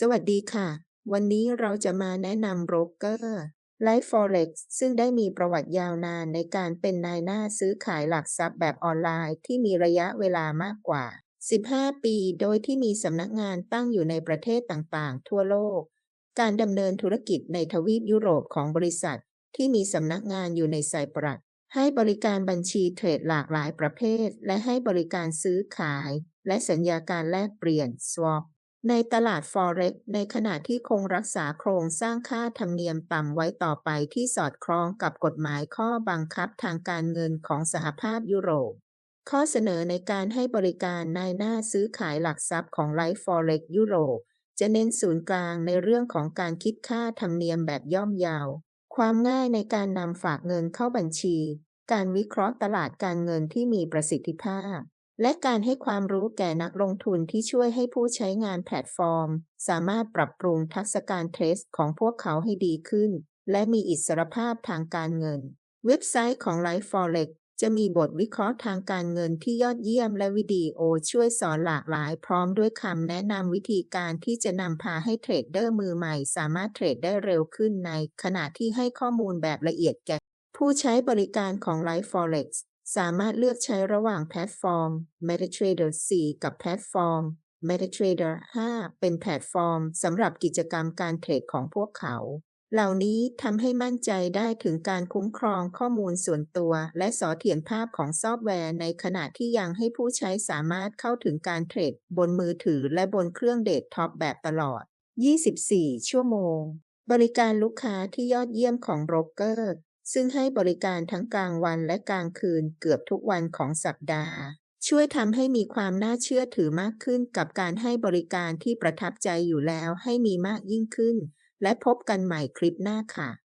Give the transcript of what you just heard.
สวัสดีค่ะ วันนี้เราจะมาแนะนำโบรกเกอร์ Life Forex ซึ่งได้มีประวัติยาวนานในการเป็นนายหน้าซื้อขายหลักทรัพย์แบบออนไลน์ที่มีระยะเวลามากกว่า 15 ปี โดยที่มีสำนักงานตั้งอยู่ในประเทศต่างๆ ทั่วโลก การดำเนินธุรกิจในทวีปยุโรปของบริษัท ที่มีสำนักงานอยู่ในไซปรัสให้บริการบัญชีเทรดหลากหลายประเภท และให้บริการซื้อขาย และสัญญาการแลกเปลี่ยน swap ในตลาด Forex ในขณะที่คงรักษาโครงสร้างค่าธรรมเนียมต่ำไว้ต่อไปที่สอดคล้องกับกฎหมายข้อบังคับทางการเงินของสหภาพยุโรป ข้อเสนอในการให้บริการนายหน้าซื้อขายหลักทรัพย์ของ Life Forex ยุโรป จะเน้นศูนย์กลางในเรื่องของการคิดค่าธรรมเนียมแบบย่อมเยาว ความง่ายในการนำฝากเงินเข้าบัญชี การวิเคราะห์ตลาดการเงินที่มีประสิทธิภาพ และการให้ความรู้แก่นักลงทุนที่ช่วยให้ผู้ใช้งานแพลตฟอร์ม สามารถปรับปรุงทักษะการเทรดของพวกเขาให้ดีขึ้น และมีอิสรภาพทางการเงิน เว็บไซต์ของ Life Forex จะมีบทวิเคราะห์ทางการเงินที่ยอดเยี่ยมและวิดีโอช่วยสอนหลากหลายพร้อมด้วยคำแนะนำวิธีการที่จะนำพาให้เทรดเดอร์มือใหม่ สามารถเทรดได้เร็วขึ้นในขณะที่ให้ข้อมูลแบบละเอียดแก่ผู้ใช้บริการของ Life Forex สามารถเลือกใช้ระหว่างแพลตฟอร์ม MetaTrader 4 กับแพลตฟอร์ม MetaTrader 5 เป็นแพลตฟอร์มสำหรับกิจกรรมการเทรดของพวกเขา เหล่านี้ทำให้มั่นใจได้ถึงการคุ้มครองข้อมูลส่วนตัว และสอเถียรภาพของซอฟต์แวร์ในขณะที่ยังให้ผู้ใช้สามารถเข้าถึงการเทรดบนมือถือและบนเครื่องเดสก์ท็อปแบบตลอด 24 ชั่วโมง บริการลูกค้าที่ยอดเยี่ยมของโบรกเกอร์ ซึ่งให้บริการทั้งกลางวันและกลางคืนเกือบทุกวันของสัปดาห์ ช่วยทำให้มีความน่าเชื่อถือมากขึ้นกับการให้บริการที่ประทับใจอยู่แล้วให้มีมากยิ่งขึ้น และพบกันใหม่คลิปหน้าค่ะ